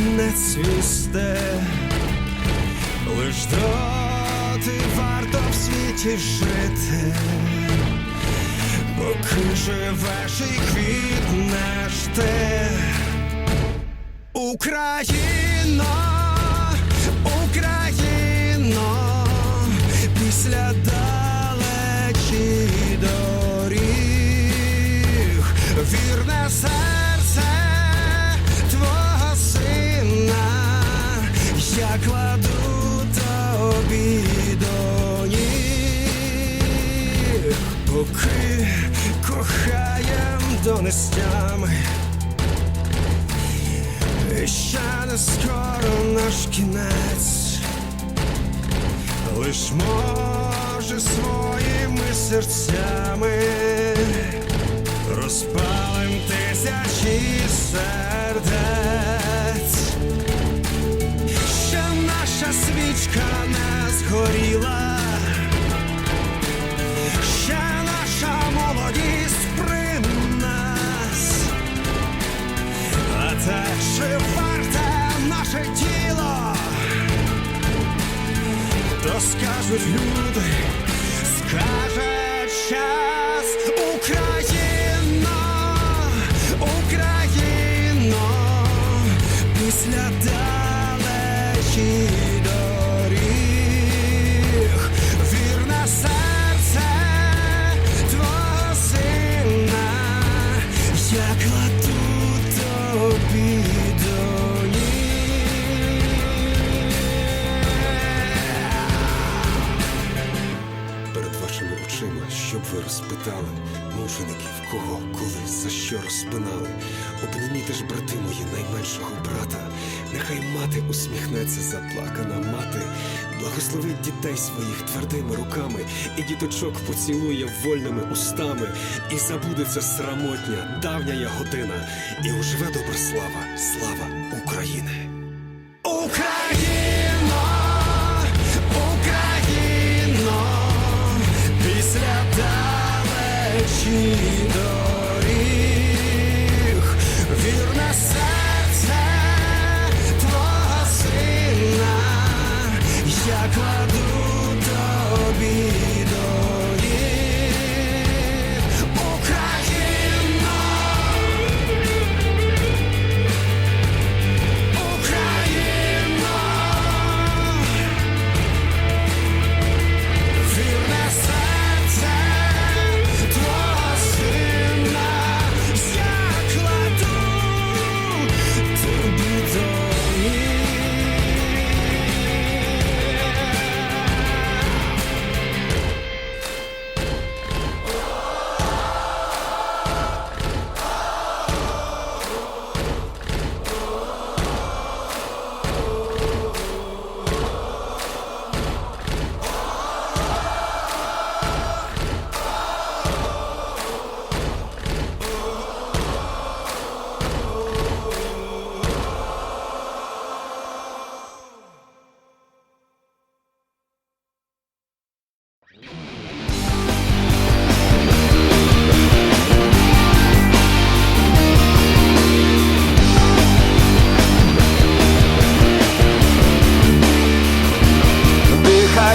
Не цвісти, лиш доти варто в світі жити, поки живеш і квітнеш ти. Україно, Україно, після далечі доріг, вірне серце кладу тобі до ніг, поки кохаєм до нестями. І ще не скоро наш кінець, лиш може своїми серцями. Розпалим тисячі сердець, не згоріла, ще наша молодість при нас. А те, чи варте наше тіло, то скажуть люди, скаже час. Україно, Україно, після далечі я кладу тобі перед вашими очима, щоб ви розпитали мучеників, кого, коли, за що розпинали. Обніміте брати мої, найменшого брата, нехай мати усміхнеться заплакана мати, благословить дітей своїх твердими руками, і діточок поцілує вольними устами, і забудеться срамотня, давня година, і оживе добра слава, слава України. Україно, Україно, після далечі доріг,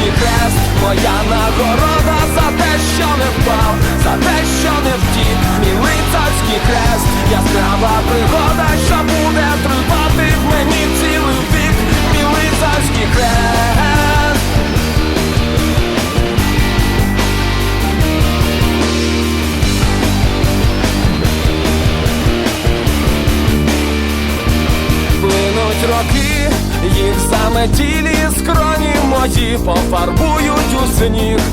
Мій хрест, моя нагорода за те, що не впав, за те, що не втік, мій лицарський хрест, яскрава пригода,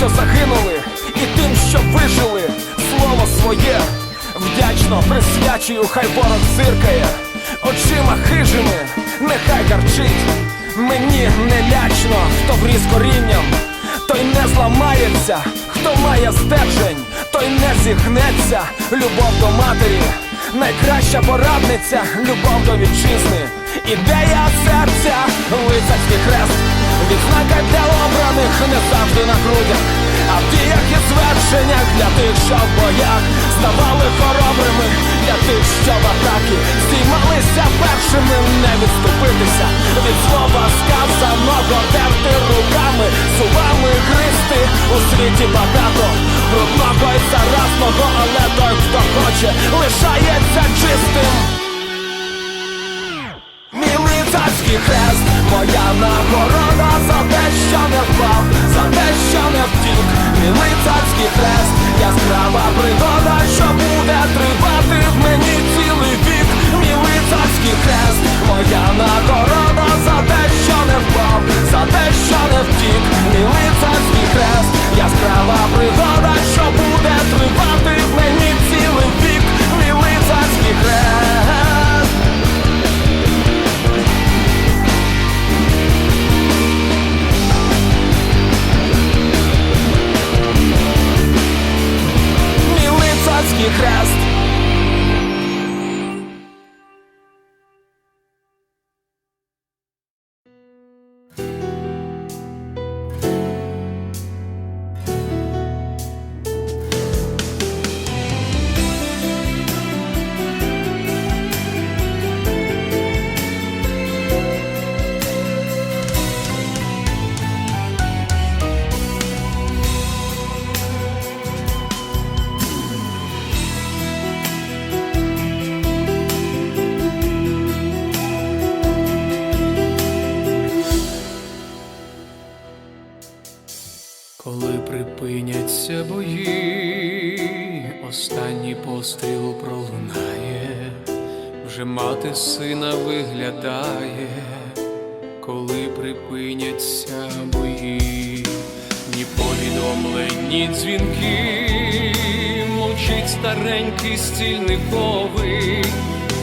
що загинули, і тим, що вижили, слово своє вдячно присвячую, хай ворог зиркає, очима хижими, нехай гарчить. Мені не лячно, хто вріс корінням, той не зламається, хто має стержень, той не зігнеться, любов до матері, найкраща порадниця, любов до вітчизни, ідея серця, лицарський хрест. Відзнака для обраних не завжди на грудях, а в діях і звершеннях для тих, що в боях. Ставали хоробрими, для тих, що в атаки здіймалися першими, не відступитися. Від слова сказаного, терти руками, зубами гристи у світі багато брудного і заразного, але той, хто хоче, лишається чистим. Мій лицарський хрест, моя нагорода за те, що не впав, за те, що не втік, мій царський хрест, яскрава пригода, що буде тривати в мені цілий вік, мілий царський хрест, моя нагорода хрест. Постріл пролунає, вже мати сина виглядає, коли припиняться бої, ні повідомлень, ні дзвінки, мовчить старенький стільниковий,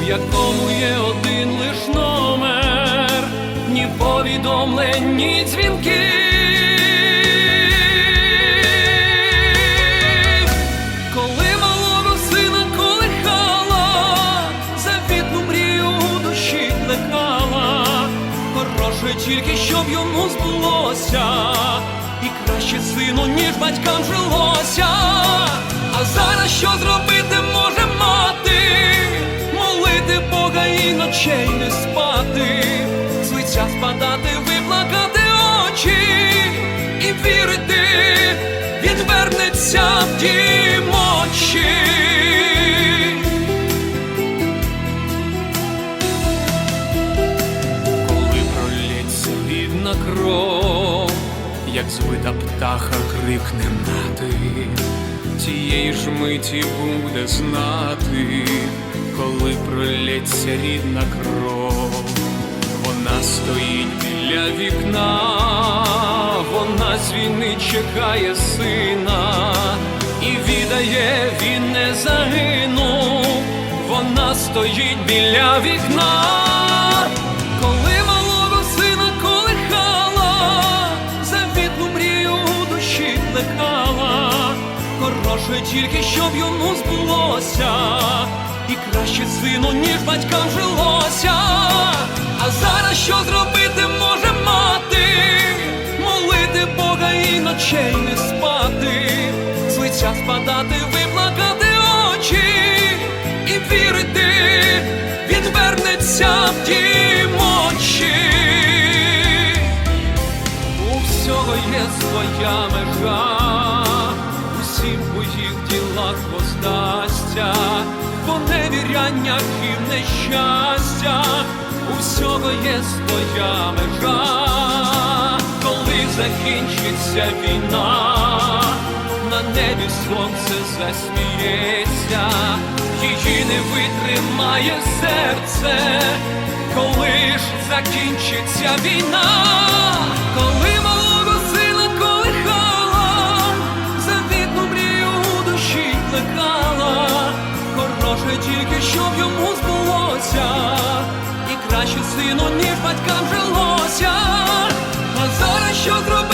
в якому є один лиш номер, ні повідомлень, ні дзвінки. І краще сину, ніж батькам жилося. А зараз що зробити може мати? Молити Бога і ночей не спати, з лиця спадати, виплакати очі і вірити, відвернеться в дім збита птаха крикне мати, тієї ж миті буде знати, коли пролється рідна кров, вона стоїть біля вікна, вона з війни чекає сина і відає, він не загинув, вона стоїть біля вікна. Боже, тільки щоб йому збулося, і краще сину, ніж батькам жилося, а зараз що зробити може мати, молити Бога і ночей не спати, з лиця спадати, виплакати очі. І вірити, він вернеться в ті мочі. У всього є своя межа. Воздасться, по невіряннях і в нещастях, у всього є своя межа, коли закінчиться війна, на небі сонце засміється, її не витримає серце, коли ж закінчиться війна, коли хороше тільки щоб йому збулося, і краще сину, ніж батькам жилося. А зараз що зробити